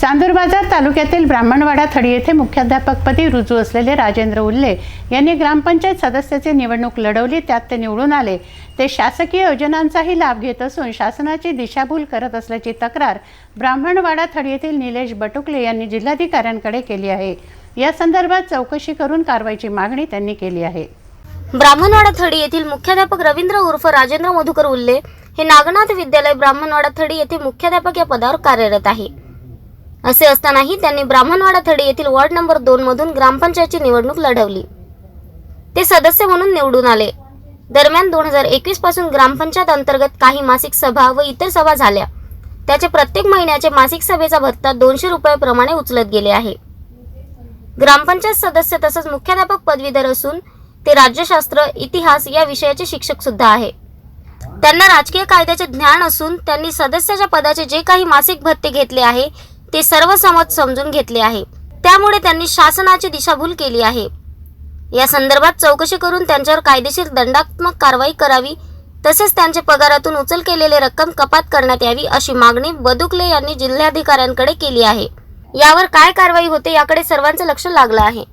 चांदूर बाजार तालुक्यातील ब्राह्मणवाडा थडी येथे मुख्याध्यापकपदी रुजू असलेले राजेंद्र उल्ले यांनी ग्रामपंचायत सदस्याची निवडणूक लढवली त्यात ते निवडून आले. ते शासकीय योजनांचाही लाभ घेत असून शासनाची दिशाभूल करत असल्याची तक्रार ब्राह्मणवाडा थडी येथील निलेश बटुकले यांनी जिल्हाधिकाऱ्यांकडे केली आहे. या संदर्भात चौकशी करून कारवाईची मागणी त्यांनी केली आहे. ब्राह्मणवाडा थडी येथील मुख्याध्यापक रवींद्र उर्फ राजेंद्र मधुकर उल्ले हे नागनाथ विद्यालय ब्राह्मणवाडा थडी येथे मुख्याध्यापक या पदावर कार्यरत आहे. असे असतानाही त्यांनी ब्राह्मणवाडा थडे येथील वॉर्ड नंबर दोन मधून ग्रामपंचायतची निवडणूक लढवली. ते सदस्य म्हणून निवडून आले. दरम्यान दोन हजार एकवीसपासून ग्रामपंचायत अंतर्गत काही मासिक सभा व इतर सभा झाल्या. त्याचे प्रत्येक महिन्याचे मासिक सभेचा भत्ता दोनशे रुपयाप्रमाणे उचलत गेले आहे. ग्रामपंचायत सदस्य तसंच मुख्याध्यापक पदवीधर असून ते राज्यशास्त्र इतिहास या विषयाचे शिक्षक सुद्धा आहे. त्यांना राजकीय कायद्याचे ज्ञान असून त्यांनी सदस्याच्या पदाचे जे काही मासिक भत्ते घेतले आहे ते सर्व समज समजून घेतले आहे. त्यामुळे त्यांनी शासनाची दिशाभूल केली आहे. या संदर्भात चौकशी करून त्यांच्यावर कायदेशीर दंडात्मक कारवाई करावी तसेच त्यांच्या पगारातून उचल केलेली रक्कम कपात करण्यात यावी अशी मागणी बदुकले यांनी जिल्हाधिकाऱ्यांकडे केली आहे. यावर काय कारवाई होते याकडे सर्वांचं लक्ष लागलं आहे.